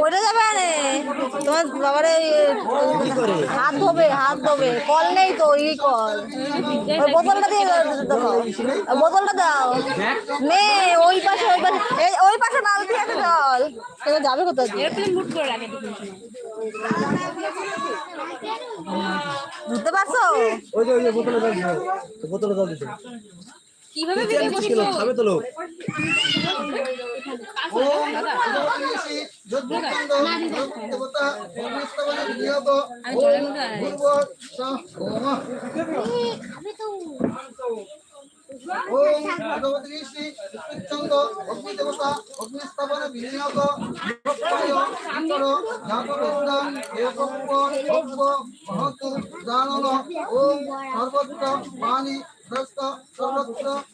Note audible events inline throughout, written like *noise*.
পড়ে যাবে আরে? তোমার বাবারে হাত ধোবে হাত ধোবে। কল নেই তো এই কল। ওই বোতলটা দিয়ে দাও বোতলটা দাও। নে ওই পাশে ওই পাশে এই ওই পাশে বালতি আছে জল। তো যাবে কোথাও দিয়ে? মুট করে রাখে বুঝতে পারছ? ওই যে ওই যে বোতলে জল বোতলে জল দিছে কীভাবে নিচ্ছিস কেন খাবে তো লোক ওম ভগবতী শ্রী চন্দ্র অগ্নি দেবতা অগ্নি স্থাপন বিনিয়োগ জানন ওম সর্বত্র পানি সর্বত্র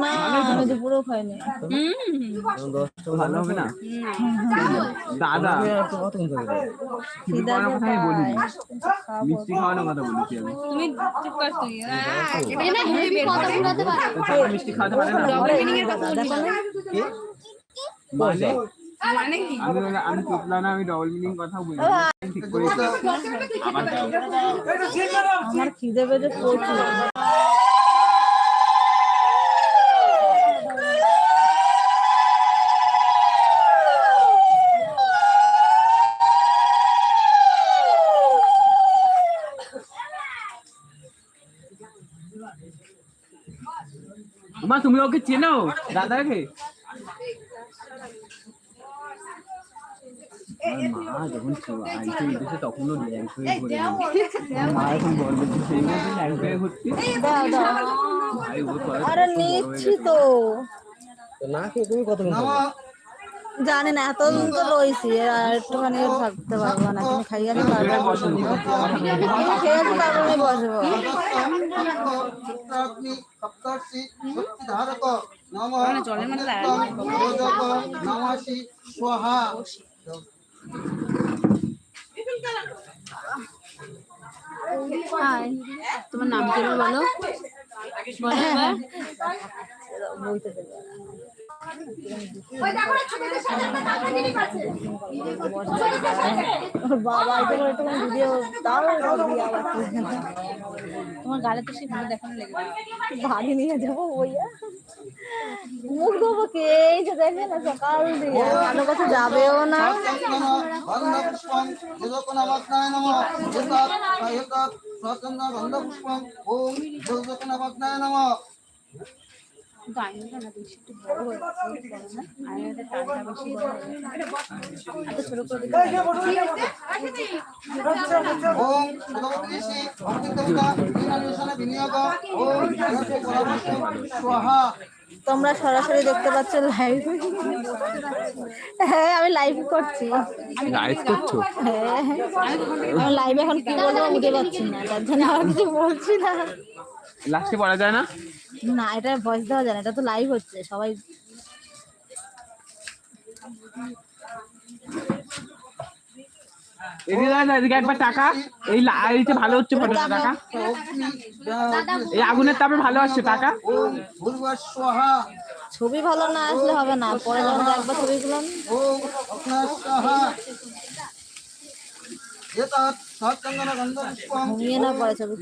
না। আর পাগল আমি তো পুরো খাইনি ভালো হবে না? দাদা। কতক্ষণ থাকে কি করার কথা আমি বলি মিষ্টি খাওয়ানোর কথা বলেছি আমি। তুমি চুপ কর তুই। এটা না তুমি বের করে। তো দাদা মিষ্টি খাওয়াতে পারে না। ডবল মিনিং মানে মানে কি? আমি না আমি ডবল মিনিং কথা বলি। ঠিক করে আমার খিদে প্রচুর। মা তুমি ওকে চেনো দাদাকে? মা যখন আইসে এসেছে তখনও ল্যাংট হয়ে ঘুরে মা এখন সেই মধ্যে হয়ে ঘুরছি আর কত নিচ্ছি তো। না খেয়ে তুমি থাকবে? জানি না এত দিন তো রয়েছি আর একটুখানি থাকতে পারব না তুমি খাইয়ে এটা তারপর খেয়ে আনি তারপর আমি বসবো। স্বাহা হাই। তোমার নাম কি বলো? বলো বাবা এটা করে একটুখানি ভিডিও দাও তোমার গালে তো সেই ভিডিও দেখানো লেগে বাড়ি নিয়ে যাব বইয়া। মুখ ধোবো কে? এই যে দেখে না সকাল দিয়ে। ভালো কথা যাবেও না। এতৎ স্বচন্দ্র বন্ধপুষ্পম ওম যোজকনমগ্নায় নম। কিন্তু আয়নাটা না বেশি একটু বড় হয়ে গেছে একটু বড় না। আয়নাটা টানটা বেশি বড় হয়ে গেছে। এত ছোট করে ওম ভগবতী শ্রী অগ্নিদেবতা বিনানিশনে বিনিয়োগ ওম স্বাহা তোমরা সরাসরি দেখতে পাচ্ছ লাইভ হ্যাঁ আমি লাইভ করছি। লাইভ করছ? হ্যাঁ আমি লাইভ এখন কি বলব বুঝতে পারছি না তার জন্য আর কিছু বলছি না। লাস্টে পড়া যায় না? না এটা ভয়েস দেওয়া যায় না এটা তো লাইভ হচ্ছে সবাই টাকা এই ভালো হচ্ছে ফটোটা টাকা এই আগুনের তাপে ভালো আসছে টাকা ছবি ভালো না আসলে হবে না পরে যখন দেখব ছবিগুলো ঘুমিয়ে না ছবি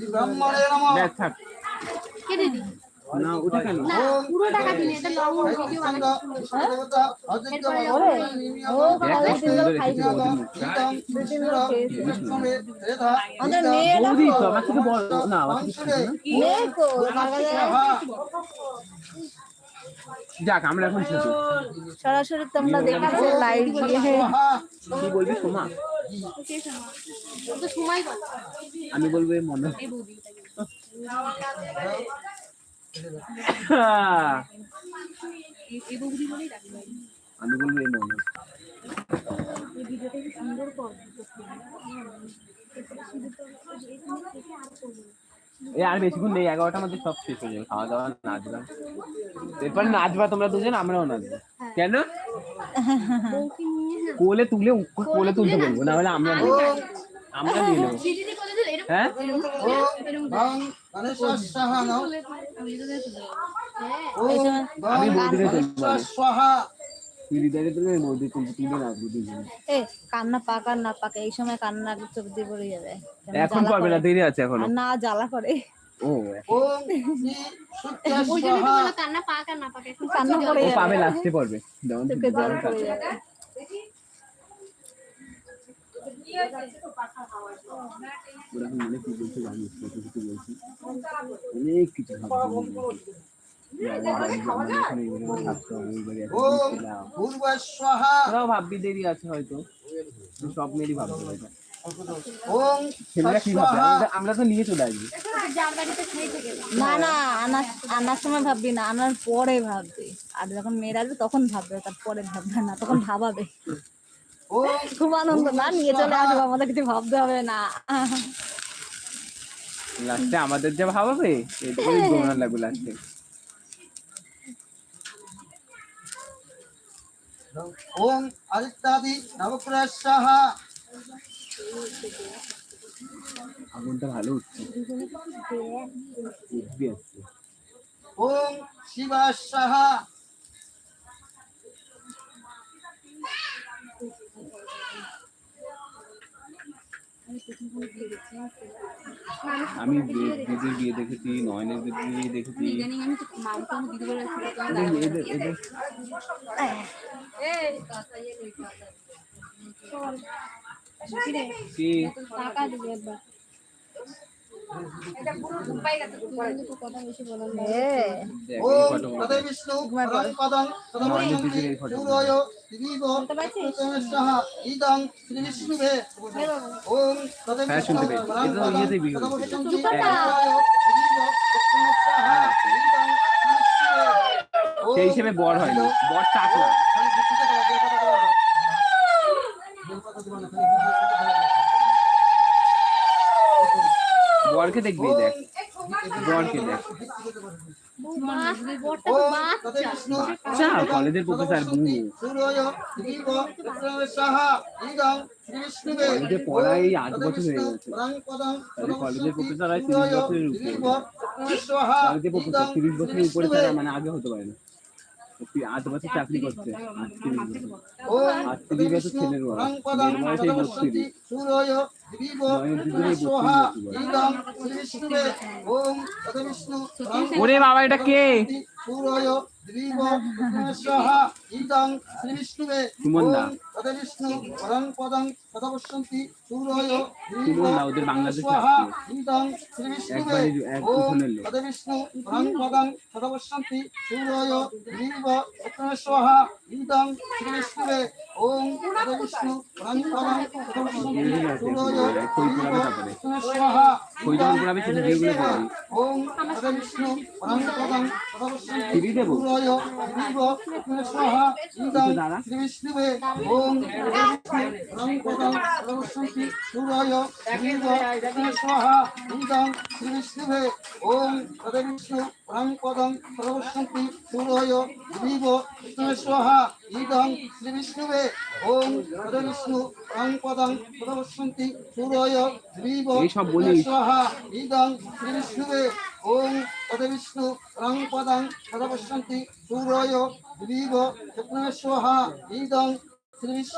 না ওটা কেন? পুরো টাকা দিলে এটা লং ভিডিও মেয়ে বৌদি তো আমার থেকে বড়। না যাক আমরা এখন ছোট সরাসরি তোমরা দেখেছ লাইভ দিয়ে কি বলবি সোমা? আমি বলব মনে আমি বলব এই মনে এই আর বেশিক্ষণ নেই এগারোটার মধ্যে সব শেষ হয়ে যাবে খাওয়া দাওয়া নাচ গান এরপর নাচবা তোমরা দুজন আমরাও নাচবো। কেন? কোলে তুলে কোলে তুলতে বলব না হলে আমরা। আমরা নিয়ে নেব হ্যাঁ আমি হ্যাঁ হৃদয়ে বৌদি এ কান্না পাক আর না পাকে এই সময় কান্না চোখ দিয়ে পড়ে যাবে এখন পারবে না। দেরি আছে এখনও না জ্বালা করে ও ওম শ্রী সূর্য ওই জন্য তো স্বাহা বলো কান্না পাক আর না পাক এখন কান্না পড়ে যাবে পাবে লাস্টে পড়বে যেমন ওরা এখন মনে কি বলছে জানিস কত কিছু বলছি অনেক কিছু আমরা- তো নিয়ে চলে আসবি না না আনার সময় ভাববি না, আনার পরে ভাববি। আর যখন মেয়েরা আসবে তখন ভাববে তার পরে ভাববে না, তখন ভাবাবে। খুব আনন্দ না নিয়ে চলে আসব আমাদের কিছু ভাবতে হবে না। লাস্টে আমাদের যে ভাবাবে লাগবে লাস্টে। ওম আদিত্যাদি আগুনটা ভালো উঠছে। ওম শিবা আমি দিদির বিয়ে দেখেছি নয়নের দিদির বিয়ে দেখেছি। এদের- এদের- এদের কি? সেই হিসেবে বর হয়নি বর না। পাতা দেওয়া না, খালি বিষ্ণুকে দেওয়া না। বরকে দেখবি দেখ। বরকে দেখ। কলেজের প্রফেসর কলেজে আট বছর হয়ে গেছে। কলেজের প্রফেসর হয় তিরিশ বছরের উপরে। কলেজের প্রফেসর তিরিশ বছরের উপরে ছাড়া মানে আগে হতে পারে না। আট বছর চাকরি করছে। আট তিরিশ বছর। ওম আট তিরিশ বছর ছেলের বয়স। এই বত্রিশ। ওরে বাবা এটা কে? ওদের বাংলাদেশে ওম শ্রী বিষ্ণু সদবসন্তি সূরয় দিবিব স্বাহা ওই যখন পড়াবে সেটা যেগুলো পড়াবি ফিরি দেবো দাদা। ওম তদ পরম পদং সদবসন্তি সূরয় দিবিব স্বাহা ইদং শ্রী বিষ্ণুবে ওম তদ বিষ্ণু পরম পদং সদবসন্তি সূরয় দিবিব স্বাহা ইদং শ্রী বিষ্ণুবে ওম তদ বিষ্ণু পরম পদং সদবসন্তি সূরয় দিবিব এইসব বলিস।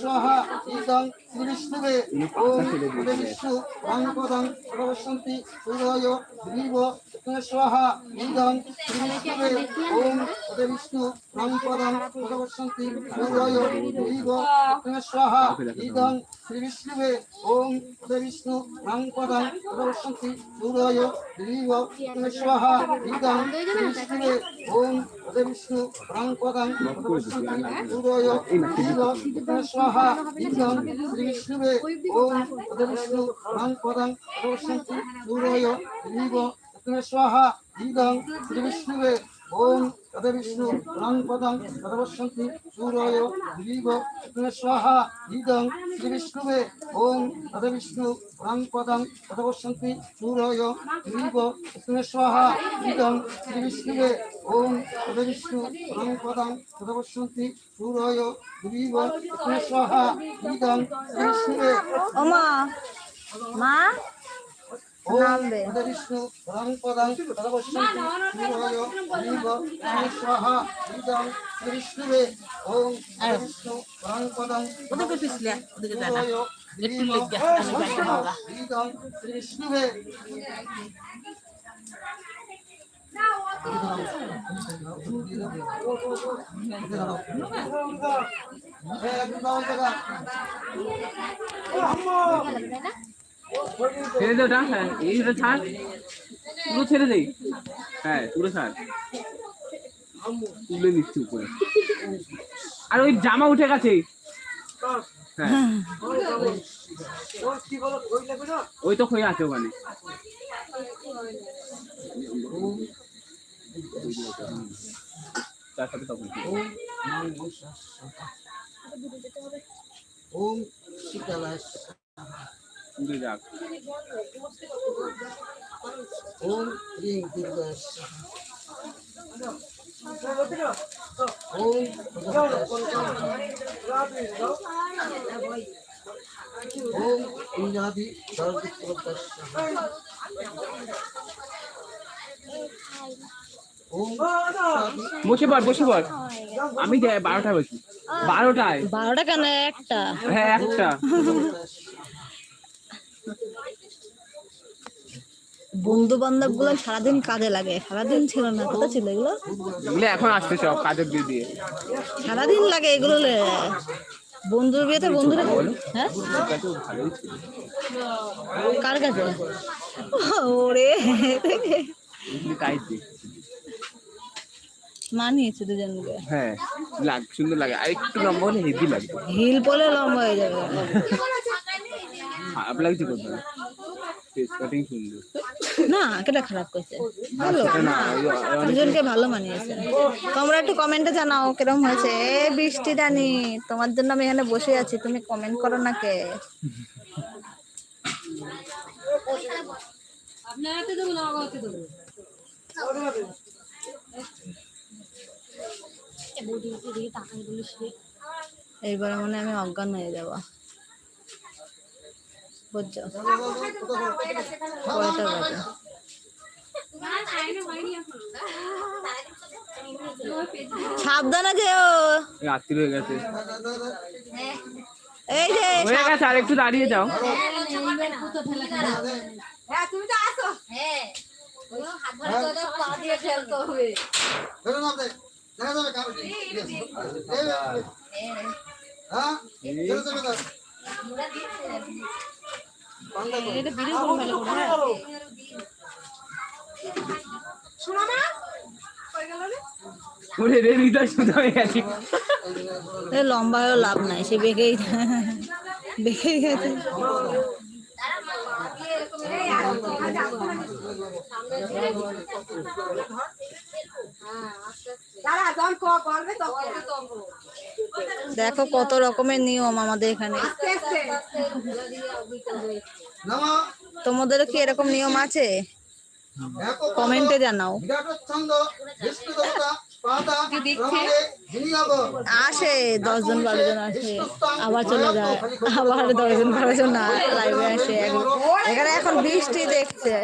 স্বাহা ইদং শ্রী বিষ্ণুবে ওম তদ বিষ্ণু পরম পদং সদবসন্তি সূরয় দিবিব স্বাহা ইদং শ্রী বিষ্ণুবে ওম তদ বিষ্ণু পরম পদং সদবসন্তি সূরয় দিবিব স্বাহা ইদং শ্রী বিষ্ণুবে ওম তদ বিষ্ণু পরম পদং সদবসন্তি সূরয় দিবিব স্বাহা ইদং শ্রী ওম তদ বিষ্ণু পদং বিষ্ণুবে ওম বিষ্ণু পরম পদং সূরয় স্বাহা ইদং শ্রী বিষ্ণুবে ওম বিষ্ণু পরম পদং সদবসন্তি স্বাহা ইদং শ্রী বিষ্ণুবে ওম তদ বিষ্ণু ওম রং পদং তদবশ্যন্তি সূরয় দিব স্বাহা ইদং শ্রী বিষ্ণুবে ওম তদ বিষ্ণু রং পদং তদবশ্যন্তি সূরয় দিব স্বাহা ইদং শ্রী বিষ্ণুবে ওম তদ বিষ্ণু রং পদং তদবশ্যন্তি সূরয় দিব স্বাহা ইদং শ্রী বিষ্ণুবে ও মা? মা ওম নামবে। তদ বিষ্ণু রং। পদং তদবশ্যন্তি সূরয় দিব স্বাহা ইদং শ্রী বিষ্ণুবে ওম তদ বিষ্ণু রং। পদং ছেড়ে দে ওটা হ্যাঁ এইটা ছাড়। পুরো ছেড়ে দেই হ্যাঁ পুরো ছাড়। তুলে নিচ্ছি উপরে। আর ওই জামা উঠে গেছে। হ্যাঁ। ওই তো হয়ে আছে ওখানে। ওম শীতলাস তুলে যাক ওম হ্রিং দুর্গাস ওম ওম ইন্দ্রাদি সর্বত্রদাস বসে পড় বসে পড়। আমি যাই বারোটায় বসি। বারোটায়? বারোটা কেন? একটা। হ্যাঁ একটা। *laughs* বন্ধু বান্ধবগুলো সারাদিন কাজে লাগে। সারাদিন ছিল না কোথায় ছিল এগুলো। এগুলো এখন আসছে সব কাজের দিয়ে দিয়ে। সারাদিন লাগে এগুলো বন্ধুর বিয়েতে বন্ধুরা হ্যাঁ? কার কাছে? ওরে। মানিয়েছে দুজনকে। হ্যাঁ লাগ সুন্দর লাগে। আর একটু লম্বা হলে হেভি লাগবে হিল পলে লম্বা হয়ে যাবে। কোথাও ফেস কাটিং সুন্দর। না কেটা খারাপ করছে। ভালো। না অনেক দুজনকে ভালো মানিয়েছে। তোমরা একটু কমেন্টে জানাও কীরকম হয়েছে? এ বৃষ্টি রানী তোমার জন্য আমি এখানে বসে আছি তুমি কমেন্ট করো না কে? এইবার মানে আমি অজ্ঞান হয়ে যাব। বুঝছ কয়টা বাজে সাবধানে যেও রাত্রি হয়ে গেছে। এই যে হয়ে গেছে আর একটু দাঁড়িয়ে যাও। ধরুন আপনি দেখা যাবে কারও হ্যাঁ এটা ভিডিও করে ভালো করে হ্যাঁ। ওরে রে? হৃদয় শুধু হয়ে গেছে এ লম্বা হয়েও লাভ নাই সে বেঁকেই বেঁকেই গেছে। দেখো কত রকমের নিয়ম আমাদের এখানে। তোমাদেরও কি এরকম নিয়ম আছে? কমেন্টে জানাও। আসে, দশজন বারো জন আসে, আবার চলে যায়, আবার দশজন বারো জন লাইভে আসে। এখানে এখন বৃষ্টি দেখছে।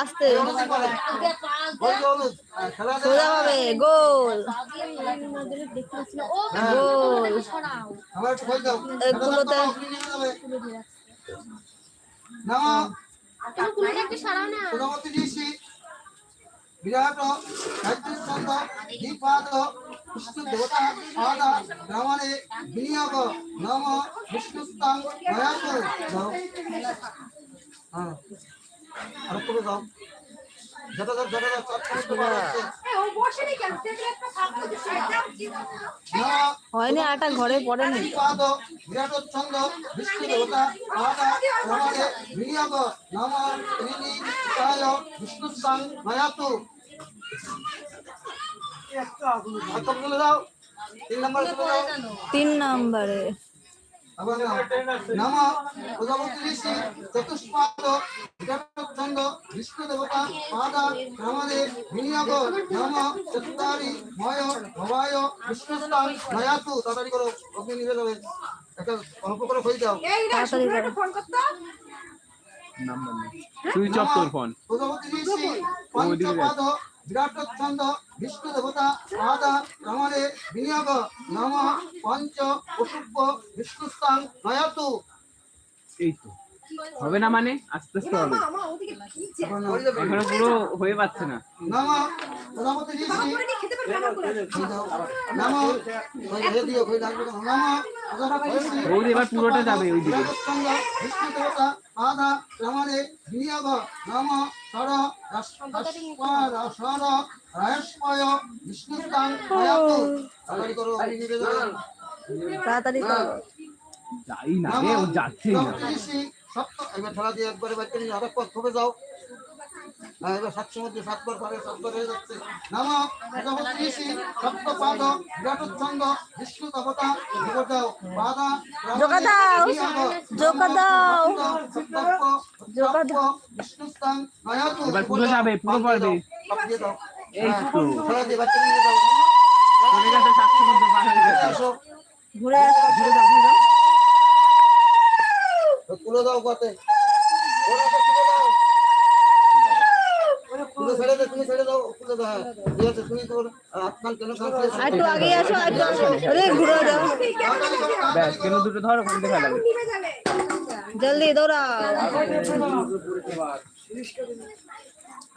আসতে। সোজা হবে গোল। গোল। এগুলোতে বিরাট গায়ত্রী ছন্দ দ্বিপাদ বিষ্ণু দেবতা পাদা রমণে বিনিয়োগ নম বিষ্ণুস্তাং হ্যাঁ। আর করে দাও যত যত যত যত চট করে দাও হয়নি আটা ঘরে পড়েনি। পাদ বিরাটচ্ছন্দ বিষ্ণু দেবতা পাদা রমণে বিনিয়োগ নম ত্রিনি বিষ্ণুস্তাং তুলে দাও তিন নম্বর। নম প্রজাপতি চতুষ্পাদ বিরাটচ্ছন্দ বিষ্ণু দেবতা পাদা রমণে বিনিয়োগ নম ময় ভবায় তাড়াতাড়ি করো। অগ্নি নিভে যাবে একটা অল্প করে। হয়ে যাও সুইচ অফ তোর ফোন প্রজাপতি ঋষি বিরাট ছন্দ বিষ্ণু দেবতা আদা রমণে বিনিয়োগ নম পঞ্চ অশুভ বিষ্ণুস্থান নয়াতু। এই তো হবে না মানে? আস্তে আস্তে হবে। এখনও পুরো হয়ে পাচ্ছে না। বৌদি এবার পুরোটা যাবে ওই দিকে বিরাটচ্ছন্দ বিষ্ণু দেবতা আদা রমণে বিনিয়োগ নম সর সর রায়স্ময় বিষ্ণুস্থান নয়াতু তাড়াতাড়ি করো। তাড়াতাড়ি করো। যাই না রে ও যাচ্ছেই না। এবার ঠেলা দিয়ে একবারে বাচ্চা নিয়ে আরেক পথ যাও। হ্যাঁ এবার সাতশো মধ্যে সাতবার পারে সাতবার হয়ে যাচ্ছে। নাম প্রজাপতি ঋষি সপ্ত বিষ্ণু দেবতা খবর দাও। জোকা দাও। জোকা দাও। এবার পুরো যাবে, পুরো দিয়ে দাও এই তো হয়ে ঘুরে আসো। ঘুরে যাও ঘুরে যাও তুলে দাও। কতে তুলে দাও তুলে ছেড়ে দে তুমি ছেড়ে দাও তুলে দাও। একটু আগে আসো আর একটু আসো। আরে ঘুরে যাও। ব্যাস কেন দুটো ধর ওখান থেকে ফেলাবে জলদি দৌড়াও।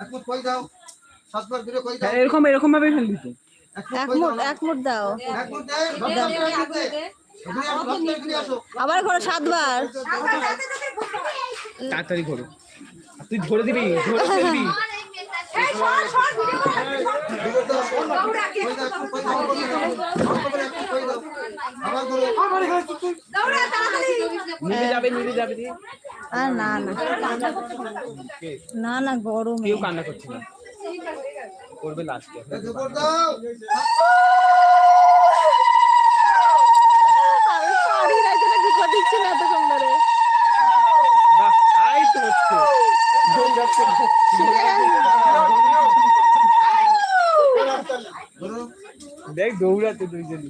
একটু কই দাও। সাতবার দূরে কই দাও। হ্যাঁ, এরকম এরকম ভাবে ফেলবি তো এক মুঠ দাও। আবার করো সাতবার। তাড়াতাড়ি করো। আর তুই ধরে দিবি ধরে ফেলবি। দাও না না গরমে কেউ কান্না করছে না করবে দেখ দৌড়াতে দুইজনই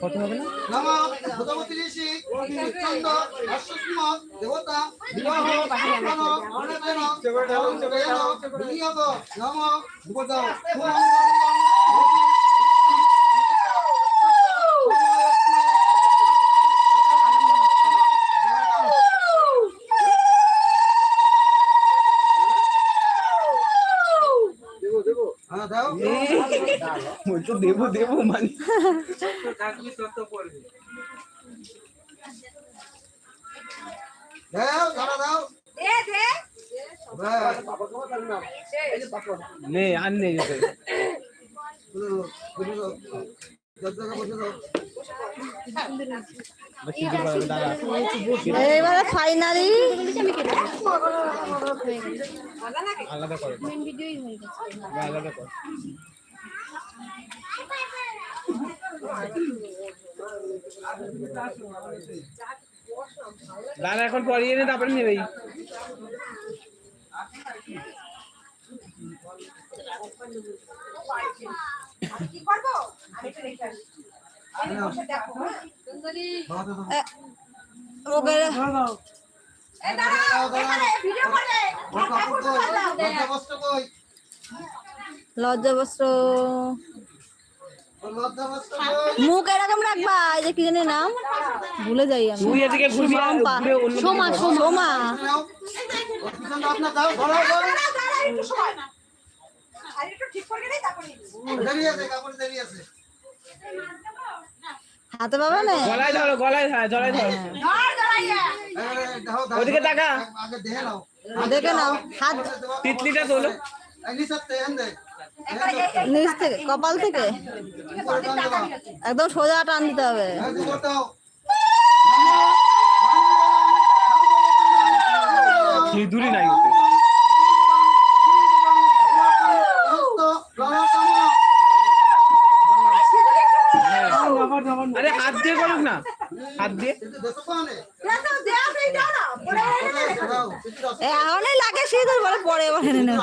কত হবে না দেবতা বিবাহ বিনিয়োগ নম ভূপদাও হ্যাঁ দাও বলছো দেবো দেবো মানে। দাও ধরা দাও। নে আর এবারে ফাইনালি করো। আলাদা কর। দাদা এখন পরিয়ে নে তারপরে কই লজ্জা বস্ত্র মুখ এরকম রাখবা এই যে কি জানি নাম? ভুলে যাই আমি। তুই এদিকে ঘুরবি সোমা সোমা হাতে পাবে না? গলায় ধরো গলায় ধরো গলায় ধরো। দাও ওদিকে তাকা। আগে দেখে নাও হাত তিতলিটা তোলো। নিচ থেকে কপাল থেকে? একদম সোজা টান দিতে হবে। সিঁদুরি নাই ওতে আরে হাত দিয়ে করুক না হাত দিয়ে এ, এখনই লাগে সিঁদুর বলে পরে এবার এনে নেবে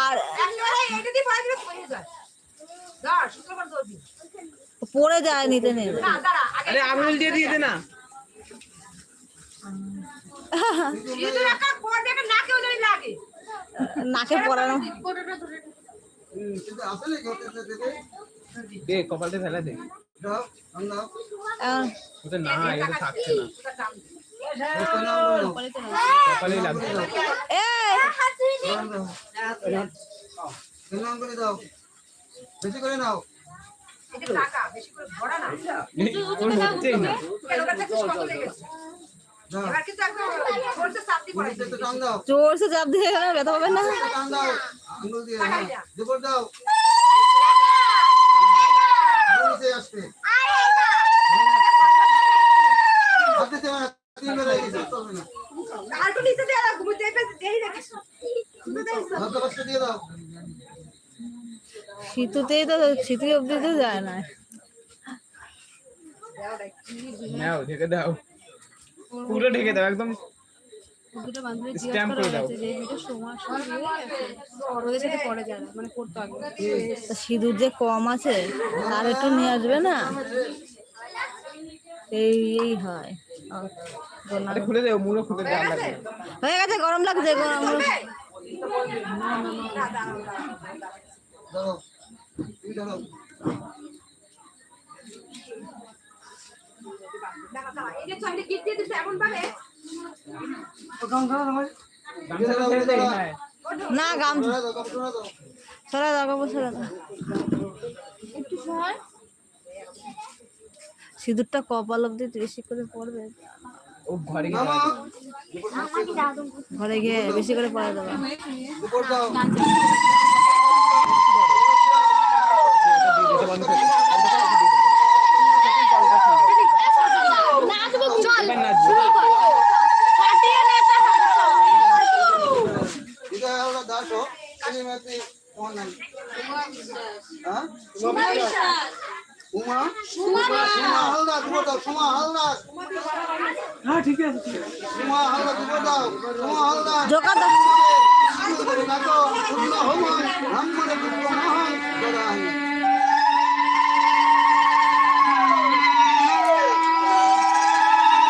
আর পড়ে যায় নিতে নেবে আরে আঙুল দিয়ে দিয়ে দে না। নাকে পড়ানো। দে কপালটা ফেলা দে। ওটা না এটা থাকছে না। কপালেই লাগছে এই বেশি করে নাও। জোরসে চাপ দিয়ে গেলে ব্যথা পাবে না। দাও। দুপুর দাও। নিচে চলবে না। লজ্জা কষ্ট দিয়ে দাও। শীতুতেই তো শীতু অব্দি তো যায় না। নাও ঢেকে দাও। পুরো ঢেকে দাও একদম দুটো বান্ধবী Stamp করে দাও। যে মেয়েটা সময় সময় ওদের সাথে পরে যায় মানে করতো সিঁদুর যে কম আছে তার একটু নিয়ে আসবে না? এই এই হয়। ও, বললাম। খুলে দেও মুড়ো খুলে হয়ে গেছে গরম লাগছে গরম না, গাম দাও সিঁদুরটা কপাল অব্দি বেশি করে পড়বে। ঘরে গিয়ে বেশি করে পড়া দেবে দুপুর দাও এবার নাচবে দিদা ওরা দাসো তুমি মেতে তোমার নাম হ্যাঁ ঠিক আছে সুমা হালদার দুপুর দাও সুমা মহান জয়